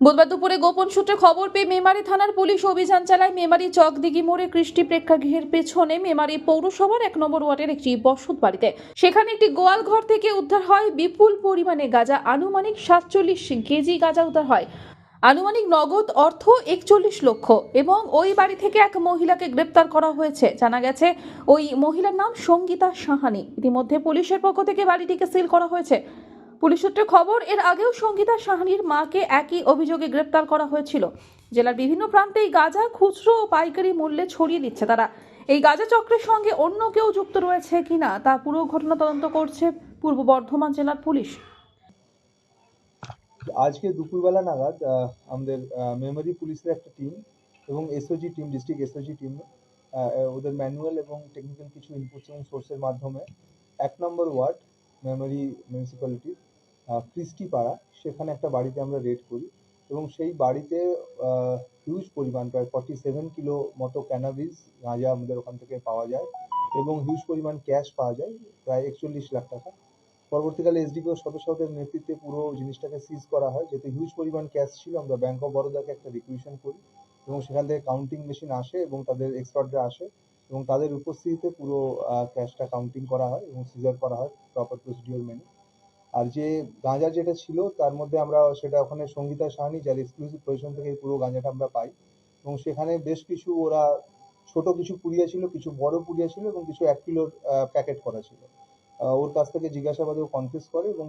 বুধবার দুপুরে গোপন সূত্রে খবর পেয়ে মেমারি থানার পুলিশ অভিযান চালায় মেমারি চকদিঘি মোড়ে কৃষ্টি প্রেক্ষাগৃহের পেছনে মেমারি পৌরসভার এক নম্বর ওয়ার্ডের একটি বসত বাড়িতে। সেখানে একটি গোয়াল ঘর থেকে উদ্ধার হয় বিপুল পরিমাণে গাঁজা, আনুমানিক সাতচল্লিশ কেজি গাঁজা উদ্ধার হয়। আনুমানিক নগদ অর্থ একচল্লিশ লক্ষ এবং ওই বাড়ি থেকে এক মহিলাকে গ্রেপ্তার করা হয়েছে। জানা গেছে, ওই মহিলার নাম সঙ্গীতা সাহানি। ইতিমধ্যে পুলিশের পক্ষ থেকে বাড়িটিকে সিল করা হয়েছে। পুলিশ সূত্রে খবর, এর আগেও সঙ্গীতা সাহানির মাকে একই অভিযোগে গ্রেপ্তার করা হয়েছিল। জেলার বিভিন্ন প্রান্তে এই গাঁজা, খুচরো ও পাইকারি মূল্যে ছড়িয়ে দিচ্ছে তারা। এই গাঁজা চক্রের সঙ্গে অন্য কেউ যুক্ত রয়েছে কিনা, তা পুরো ঘটনা তদন্ত করছে পূর্ব বর্ধমান জেলার পুলিশ। আজকে দুপুরবেলা নাগাদ আমাদের মেমোরি পুলিশের একটা টিম এবং SOG team, district SOG team ওদের ম্যানুয়াল এবং টেকনিক্যাল কিছু ইনপুটস এবং সোর্সের মাধ্যমে এক নম্বর ওয়ার্ড মেমোরি মিউনিসিপ্যালিটি ক্রিস্টি পাড়া সেখানে একটা বাড়িতে আমরা রেড করি এবং সেই বাড়িতে হিউজ পরিমাণ প্রায় ফর্টি সেভেন কিলো মতো ক্যানাবিস গাঁজা আমাদের ওখান থেকে পাওয়া যায় এবং হিউজ পরিমাণ ক্যাশ পাওয়া যায়, প্রায় একচল্লিশ লাখ টাকা। পরবর্তীকালে এসডিপিও সদস্যদের নেতৃত্বে পুরো জিনিসটাকে সিজ করা হয়। যেহেতু হিউজ পরিমাণ ক্যাশ ছিল, আমরা ব্যাংক অফ বরোদাকে একটা রিকুইশন করি এবং সেখান থেকে কাউন্টিং মেশিন আসে এবং তাদের এক্সপার্টরা আসে এবং তাদের উপস্থিতিতে পুরো ক্যাশটা কাউন্টিং করা হয় এবং সিজার করা হয় প্রপার প্রসিডিওর মেনে আর যে গাঁজা যেটা ছিল, তার মধ্যে আমরা সেটা ওখানে সঙ্গীতা সাহানি, যার এক্সক্লুসিভ পজিশন থেকে পুরো গাঁজাটা আমরা পাই। এবং সেখানে বেশ কিছু ওরা ছোট কিছু পুড়িয়া ছিল, কিছু বড় পুড়িয়া ছিল এবং কিছু এক কিলোর প্যাকেট করা ছিল। ওর কাছ থেকে জিজ্ঞাসাবাদে ও কনফিউজ করে এবং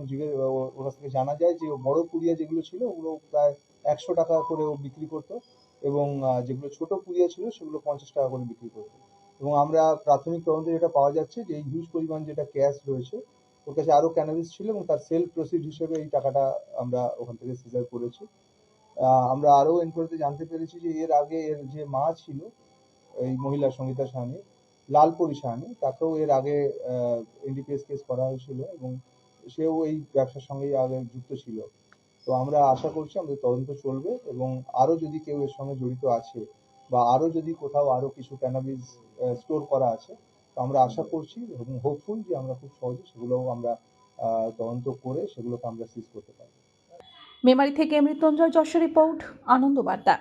ওর কাছ থেকে জানা যায় যে বড় পুড়িয়া যেগুলো ছিল, ওগুলো প্রায় একশো টাকা করে ও বিক্রি করতো এবং যেগুলো ছোট পুড়িয়া ছিল, সেগুলো পঞ্চাশ টাকা করে বিক্রি করতো। এবং আমরা প্রাথমিক তদন্তে যেটা পাওয়া যাচ্ছে যে এই হিউজ পরিমাণ যেটা ক্যাশ রয়েছে ওর কাছে আরও ক্যানাবিস ছিল এবং তার সেল প্রসিড হিসেবে এই টাকাটা আমরা ওখান থেকে সিজার করেছি। আমরা আরও এনকোয়ারিতে জানতে পেরেছি যে এর আগে এর যে মা ছিল, এই মহিলা সঙ্গীতা সাহানি, লালপুরি সাহানি, তাকেও এর আগে এনডিপিএস কেস করা হয়েছিল এবং সেও এই ব্যবসার সঙ্গেই আগে যুক্ত ছিল। তো আমরা আশা করছি আমাদের তদন্ত চলবে এবং আরও যদি কেউ এর সঙ্গে জড়িত আছে বা আরও যদি কোথাও আরও কিছু ক্যানাবিস স্টোর করা আছে আমরা আশা করছি এবং হোপফুল যে আমরা খুব সহজে সেগুলোও আমরা তদন্ত করে সেগুলোকে আমরা সিজ করতে পারব। মেমারি থেকে মৃত্যুঞ্জয় যশোর রিপোর্ট, আনন্দ বার্তা।